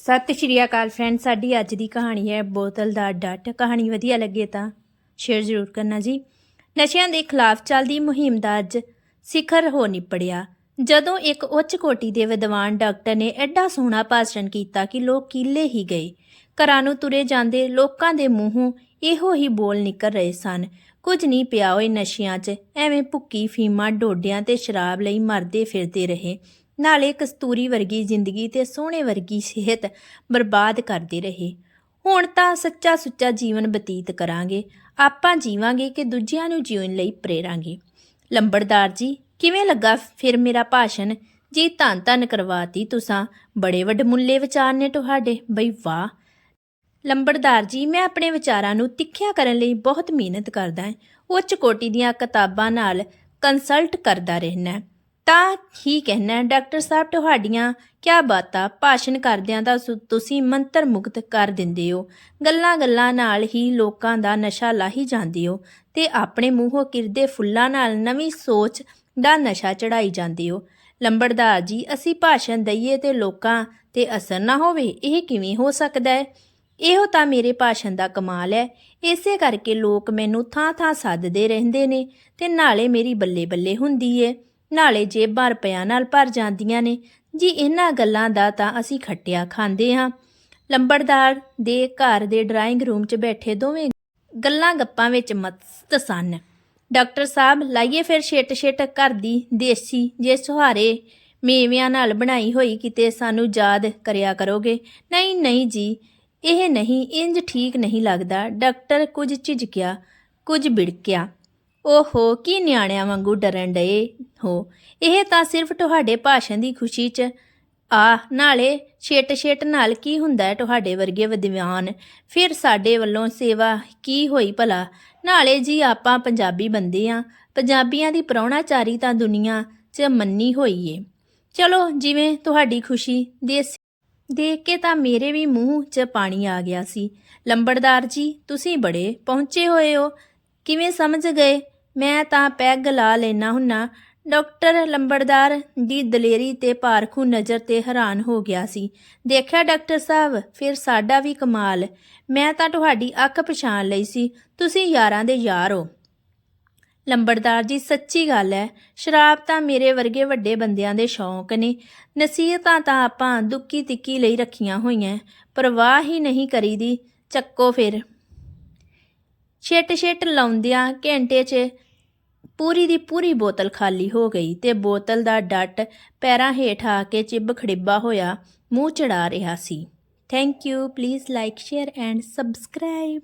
ਸਤਿ ਸ਼੍ਰੀ ਅਕਾਲ ਫਰੈਂਡ ਸਾਡੀ ਅੱਜ ਦੀ ਕਹਾਣੀ ਹੈ ਬੋਤਲ ਦਾ ਡੱਟ। ਕਹਾਣੀ ਵਧੀਆ ਲੱਗੇ ਤਾਂ ਸ਼ੇਅਰ ਜ਼ਰੂਰ ਕਰਨਾ ਜੀ। ਨਸ਼ਿਆਂ ਦੇ ਖਿਲਾਫ ਚੱਲਦੀ ਮੁਹਿੰਮ ਦਾ ਅੱਜ ਸਿਖਰ ਹੋ ਨਿਪੜਿਆ। ਜਦੋਂ ਇੱਕ ਉੱਚ ਕੋਟੀ ਦੇ ਵਿਦਵਾਨ ਡਾਕਟਰ ਨੇ ਐਡਾ ਸੋਹਣਾ ਭਾਸ਼ਣ ਕੀਤਾ ਕਿ ਲੋਕ ਕੀਲੇ ਹੀ ਗਏ। ਘਰਾਂ ਨੂੰ ਤੁਰੇ ਜਾਂਦੇ ਲੋਕਾਂ ਦੇ ਮੂੰਹੋਂ ਇਹੋ ਹੀ ਬੋਲ ਨਿਕਲ ਰਹੇ ਸਨ। ਕੁਝ ਨਹੀਂ ਪਿਆ ਓਏ ਨਸ਼ਿਆਂ 'ਚ, ਐਵੇਂ ਭੁੱਕੀ, ਫੀਮਾਂ, ਡੋਡਿਆਂ ਤੇ ਸ਼ਰਾਬ ਲਈ ਮਰਦੇ ਫਿਰਦੇ ਰਹੇ। ਨਾਲੇ ਕਸਤੂਰੀ ਵਰਗੀ ਜ਼ਿੰਦਗੀ ਤੇ ਸੋਹਣੇ ਵਰਗੀ ਸਿਹਤ ਬਰਬਾਦ ਕਰਦੇ ਰਹੇ। ਹੁਣ ਤਾਂ ਸੱਚਾ ਸੁੱਚਾ ਜੀਵਨ ਬਤੀਤ ਕਰਾਂਗੇ। ਆਪਾਂ ਜੀਵਾਂਗੇ ਕਿ ਦੂਜਿਆਂ ਨੂੰ ਜੀਉਣ ਲਈ ਪ੍ਰੇਰਾਂਗੇ। ਲੰਬੜਦਾਰ ਜੀ, ਕਿਵੇਂ ਲੱਗਾ ਫਿਰ ਮੇਰਾ ਭਾਸ਼ਣ? ਜੀ ਧੰਨ ਧੰਨ ਕਰਵਾਤੀ ਤੁਸਾਂ। ਬੜੇ ਵੱਡਮੁੱਲੇ ਵਿਚਾਰ ਨੇ ਤੁਹਾਡੇ। ਬਈ ਵਾਹ। ਲੰਬੜਦਾਰ ਜੀ, ਮੈਂ ਆਪਣੇ ਵਿਚਾਰਾਂ ਨੂੰ ਤਿੱਖਿਆ ਕਰਨ ਲਈ ਬਹੁਤ ਮਿਹਨਤ ਕਰਦਾ ਹਾਂ। ਉੱਚ ਕੋਟੀ ਦੀਆਂ ਕਿਤਾਬਾਂ ਨਾਲ ਕੰਸਲਟ ਕਰਦਾ ਰਹਿਣਾ ਤਾਂ ਹੀ ਕਹਿਣਾ ਡਾਕਟਰ ਸਾਹਿਬ, ਤੁਹਾਡੀਆਂ ਕਿਆ ਬਾਤਾਂ? ਭਾਸ਼ਣ ਕਰਦਿਆਂ ਦਾ ਸੁ- ਤੁਸੀਂ ਮੰਤਰ ਮੁਕਤ ਕਰ ਦਿੰਦੇ ਹੋ। ਗੱਲਾਂ ਗੱਲਾਂ ਨਾਲ ਹੀ ਲੋਕਾਂ ਦਾ ਨਸ਼ਾ ਲਾਹੀ ਜਾਂਦੇ ਹੋ ਤੇ ਆਪਣੇ ਮੂੰਹੋਂ ਕਿਰਦੇ ਫੁੱਲਾਂ ਨਾਲ ਨਵੀਂ ਸੋਚ ਦਾ ਨਸ਼ਾ ਚੜਾਈ ਜਾਂਦੇ ਹੋ। ਲੰਬੜਦਾਰ ਜੀ, ਅਸੀਂ ਭਾਸ਼ਣ ਦਈਏ ਤੇ ਲੋਕਾਂ ਤੇ ਅਸਰ ਨਾ ਹੋਵੇ, ਇਹ ਕਿਵੇਂ ਹੋ ਸਕਦਾ ਹੈ? ਇਹੋ ਤਾਂ ਮੇਰੇ ਭਾਸ਼ਣ ਦਾ ਕਮਾਲ ਹੈ। ਇਸੇ ਕਰਕੇ ਲੋਕ ਮੈਨੂੰ ਥਾਂ-ਥਾਂ ਸੱਦਦੇ ਰਹਿੰਦੇ ਨੇ ਤੇ ਨਾਲੇ ਮੇਰੀ ਬੱਲੇ-ਬੱਲੇ ਹੁੰਦੀ ਏ। ਨਾਲੇ ਜੇਬਾਂ ਰੁਪਿਆਂ ਨਾਲ ਭਰ ਜਾਂਦੀਆਂ ਨੇ, ਜੀ ਇਹਨਾਂ ਗੱਲਾਂ ਦਾ ਤਾਂ ਅਸੀਂ ਖੱਟਿਆ ਖਾਂਦੇ ਹਾਂ। ਲੰਬੜਦਾਰ ਦੇ ਘਰ ਦੇ ਡਰਾਇੰਗ ਰੂਮ 'ਚ ਬੈਠੇ ਦੋਵੇਂ ਗੱਲਾਂ ਗੱਪਾਂ ਵਿੱਚ ਮਸਤ ਸਨ। ਡਾਕਟਰ ਸਾਹਿਬ, ਲਾਈਏ ਫਿਰ ਛਿੱਟ-ਛਿੱਟ ਘਰ ਦੀ ਦੇਸੀ, ਜੇ ਸੁਹਾਰੇ ਮੇਵਿਆਂ ਨਾਲ ਬਣਾਈ ਹੋਈ ਕਿਤੇ ਸਾਨੂੰ ਯਾਦ ਕਰਿਆ ਕਰੋਗੇ। ਨਹੀਂ ਨਹੀਂ ਜੀ, ਇਹ ਨਹੀਂ, ਇੰਜ ਠੀਕ ਨਹੀਂ ਲੱਗਦਾ। ਡਾਕਟਰ ਕੁਝ ਝਿਜਕਿਆ, ਕੁਝ ਬਿੜਕਿਆ। ਓਹੋ, ਕੀ ਨਿਆਣਿਆਂ ਵਾਂਗੂ ਡਰਨ ਡਏ? ਹੋ। ਇਹ ਤਾਂ ਸਿਰਫ ਤੁਹਾਡੇ ਭਾਸ਼ਣ ਦੀ ਖੁਸ਼ੀ 'ਚ। ਆ, ਨਾਲੇ ਛੇਟ-ਛੇਟ ਨਾਲ ਕੀ ਹੁੰਦਾ ਹੈ ਤੁਹਾਡੇ ਵਰਗੇ ਵਿਦਵਾਨ? ਫਿਰ ਸਾਡੇ ਵੱਲੋਂ ਸੇਵਾ ਕੀ ਹੋਈ ਭਲਾ? ਨਾਲੇ ਜੀ ਆਪਾਂ ਪੰਜਾਬੀ ਬੰਦੇ ਆ। ਪੰਜਾਬੀਆਂ ਦੀ ਪ੍ਰਾਹੁਣਾਚਾਰੀ ਤਾਂ ਦੁਨੀਆ 'ਚ ਮੰਨੀ ਹੋਈ ਏ। ਚਲੋ, ਜਿਵੇਂ ਤੁਹਾਡੀ ਖੁਸ਼ੀ ਦੇਸੀ, ਦੇਖ ਕੇ ਤਾਂ ਮੇਰੇ ਵੀ ਮੂੰਹ 'ਚ ਪਾਣੀ ਆ ਗਿਆ ਸੀ। ਲੰਬੜਦਾਰ ਜੀ, ਤੁਸੀਂ ਬੜੇ ਪਹੁੰਚੇ ਹੋਏ ਹੋ। ਕਿਵੇਂ ਸਮਝ ਗਏ? ਮੈਂ ਤਾਂ ਪੈਗ ਲਾ ਲੈਣਾ ਹੁੰਨਾ। ਡਾਕਟਰ ਲੰਬੜਦਾਰ ਦੀ ਦਲੇਰੀ ਤੇ ਪਾਰਖੂ ਨਜ਼ਰ ਤੇ ਹੈਰਾਨ ਹੋ ਗਿਆ ਸੀ। ਦੇਖਿਆ ਡਾਕਟਰ ਸਾਹਿਬ, ਫਿਰ ਸਾਡਾ ਵੀ ਕਮਾਲ। ਮੈਂ ਤਾਂ ਤੁਹਾਡੀ ਅੱਖ ਪਛਾਣ ਲਈ ਸੀ। ਤੁਸੀਂ ਯਾਰਾਂ ਦੇ ਯਾਰ ਹੋ। ਲੰਬੜਦਾਰ ਜੀ, ਸੱਚੀ ਗੱਲ ਹੈ ਸ਼ਰਾਬ ਤਾਂ ਮੇਰੇ ਵਰਗੇ ਵੱਡੇ ਬੰਦਿਆਂ ਦੇ ਸ਼ੌਂਕ ਨੇ। ਨਸੀਹਤਾਂ ਤਾਂ ਆਪਾਂ ਦੁੱਕੀ ਤਿੱਕੀ ਲਈ ਰੱਖੀਆਂ ਹੋਈਆਂ ਪਰਵਾਹ ਹੀ ਨਹੀਂ ਕਰੀਦੀ। ਚੱਕੋ ਫਿਰ। ਛਿੱਟ ਛਿੱਟ ਲਾਉਂਦਿਆਂ ਘੰਟੇ 'ਚ ਪੂਰੀ ਦੀ ਪੂਰੀ ਬੋਤਲ ਖਾਲੀ ਹੋ ਗਈ ਤੇ ਬੋਤਲ ਦਾ ਡੱਟ ਪੈਰਾਂ ਹੇਠ ਆ ਕੇ ਚਿੱਬ ਖੜਿੱਬਾ ਹੋਇਆ, ਮੂੰਹ ਚੜਾ ਰਿਹਾ ਸੀ। Thank you please like share and subscribe